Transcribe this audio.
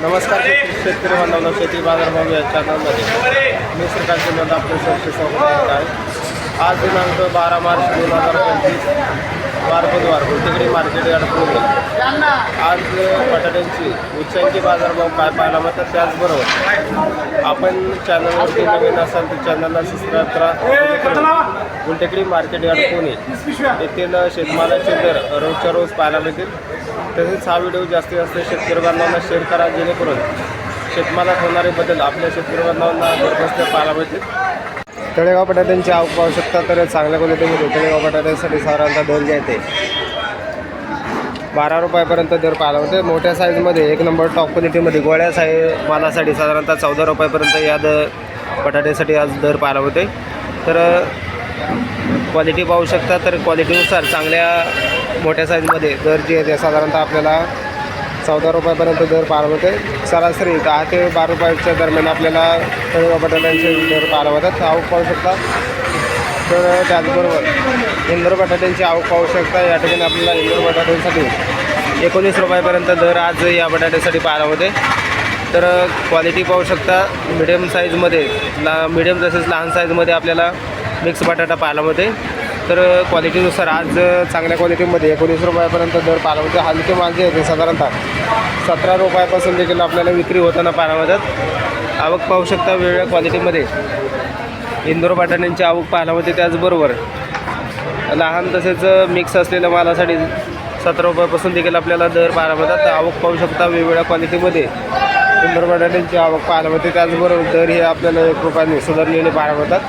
नमस्कार शेतकरी बांधवांना शेती बाजार भाव या चॅनलमध्ये मी श्रीकांत चंद्र आपले सरचे स्वागत करत आहे. आज दिनांक बारा मार्च दोन हजार पंचवीस वार बुधवार गुलटेकडी मार्केट यार्ड आज बटाट्यांची उच्चांकी बाजारभाव काय पाहायला मिळतात त्याचबरोबर आपण चॅनलवरती नवीन असाल तर चॅनलला सबस्क्राईब करा. Gultekdi market yard Pune. येथील शेतमालाचे दर रोजच्या रोज पाहायला मिळतील. तसेच हा व्हिडिओ जास्तीत जास्त शेतकरी बांधवांना शेअर करा जेणेकरून शेतमालात होणारे बदल आपल्या शेतकरी बांधवांना घरबसल्या पाहायला मिळतील. तळेगाव बटाट्यांची आवक पाहू शकता तर चांगल्या क्वालिटीमध्ये तळेगाव बटाट्यांसाठी साधारणतः आहे ते बारा रुपयापर्यंत दर पाहायला होते मोठ्या साईजमध्ये एक नंबर टॉप क्वालिटीमध्ये गोळ्या साई मालासाठी साधारणतः चौदा रुपयापर्यंत या द बटाट्यासाठी आज दर पाहायला होते तर क्वालिटी पाहू शकता तर क्वालिटीनुसार चांगल्या मोठ्या साईजमध्ये दर जे आहे ते साधारणतः आपल्याला चौदा रुपयापर्यंत दर पाहायला होते सरासरी दहा ते बारा रुपयाच्या दरम्यान आपल्याला बटाट्यांचे दर पाहायला होतात आवक पाहू शकता. तर त्याचबरोबर इंदोर बटाट्यांची आवक पाहू शकता या ठिकाणी आपल्याला इंदोर बटाट्यांसाठी एकोणीस रुपयापर्यंत दर आज या बटाट्यासाठी पाहायला होते. तर क्वालिटी पाहू शकता मिडियम साईजमध्ये ला मिडियम तसेच लहान साईजमध्ये आपल्याला मिक्स बटाटा पाहायला होते तर क्वालिटीनुसार आज चांगल्या क्वालिटीमध्ये एकोणीस रुपयापर्यंत दर पाहायला होते हलके मागे येते साधारणतः सतरा रुपयापासून देखील आपल्याला विक्री होताना पाहायला मिळतात. आवक पाहू शकता वेगवेगळ्या क्वालिटीमध्ये इंदोर बटाण्यांची आवक पाहायला होते त्याचबरोबर लहान तसेच मिक्स असलेल्या मालासाठी सतरा रुपयापासून देखील आपल्याला दर पाहायला मिळतात. आवक पाहू शकता वेगवेगळ्या क्वालिटीमध्ये इंदोर बटाट्यांची आवक पाहायला मिळते त्याचबरोबर दर हे आपल्याला एक रुपयाने सुधारलेले पाहायला मिळतात.